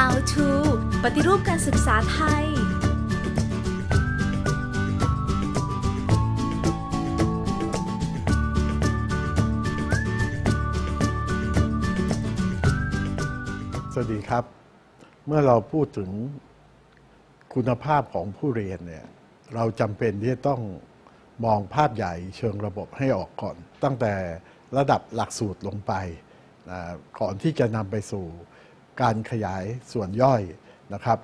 How to ปฏิรูปการศึกษาไทย สวัสดีครับ เมื่อเราพูดถึงคุณภาพของผู้เรียนเนี่ย เราจำเป็นที่จะต้องมองภาพใหญ่เชิงระบบให้ออกก่อน ตั้งแต่ระดับหลักสูตรลงไปนะก่อนที่จะนำไปสู่ การขยายส่วนย่อยนะครับ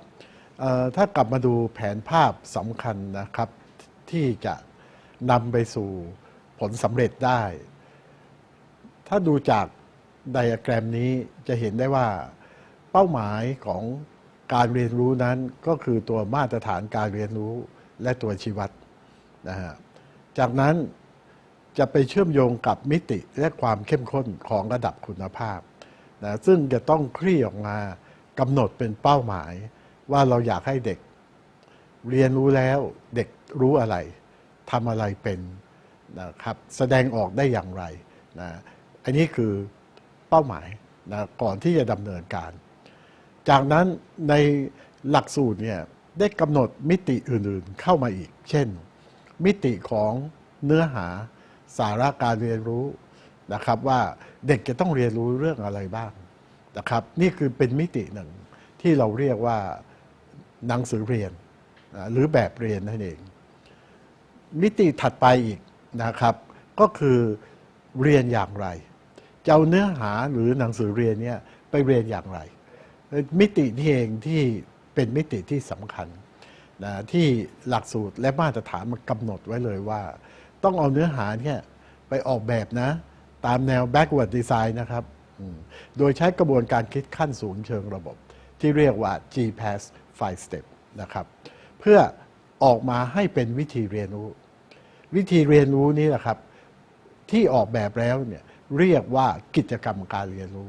ถ้ากลับมาดูแผนภาพสำคัญนะครับ ที่จะนำไปสู่ผลสำเร็จได้ ถ้าดูจากไดอะแกรมนี้จะเห็นได้ว่าเป้าหมายของการเรียนรู้นั้นก็คือตัวมาตรฐานการเรียนรู้และตัวชีวัดนะฮะจากนั้นจะไปเชื่อมโยงกับมิติและความเข้มข้นของระดับคุณภาพ นะซึ่งจะต้องคลี่ออกมากำหนดเป็นเป้าหมาย ว่าเราอยากให้เด็ก เรียนรู้แล้วเด็กรู้อะไรทำอะไรเป็นนะครับแสดงออกได้อย่างไรนะอันนี้คือเป้าหมายนะก่อนที่จะดำเนินการ จากนั้นในหลักสูตรเนี่ยได้กำหนดมิติอื่นๆเข้ามาอีก เช่น มิติของเนื้อหาสาระการเรียนรู้ นะครับว่าเด็กจะต้องเรียนรู้เรื่องอะไรบ้างนะครับนี่คือเป็นมิติหนึ่งที่เราเรียกว่าหนังสือเรียนนะหรือแบบเรียนนั่นเอง มิติถัดไปอีกนะครับ ก็คือเรียนอย่างไรจะเอาเนื้อหาหรือหนังสือเรียนเนี่ยไปเรียนอย่างไร มิตินี่เองที่เป็นมิติที่สำคัญนะที่หลักสูตรและมาตรฐานมันกำหนดไว้เลยว่า ต้องเอาเนื้อหาเนี่ยไปออกแบบนะ ตามแนว backward design นะครับ โดยใช้กระบวนการคิดขั้นสูงเชิงระบบ ที่เรียกว่า GPAS 5 step นะครับ เพื่อออกมาให้เป็นวิธีเรียนรู้ วิธีเรียนรู้นี้แหละครับ ที่ออกแบบแล้วเนี่ยเรียกว่ากิจกรรมการเรียนรู้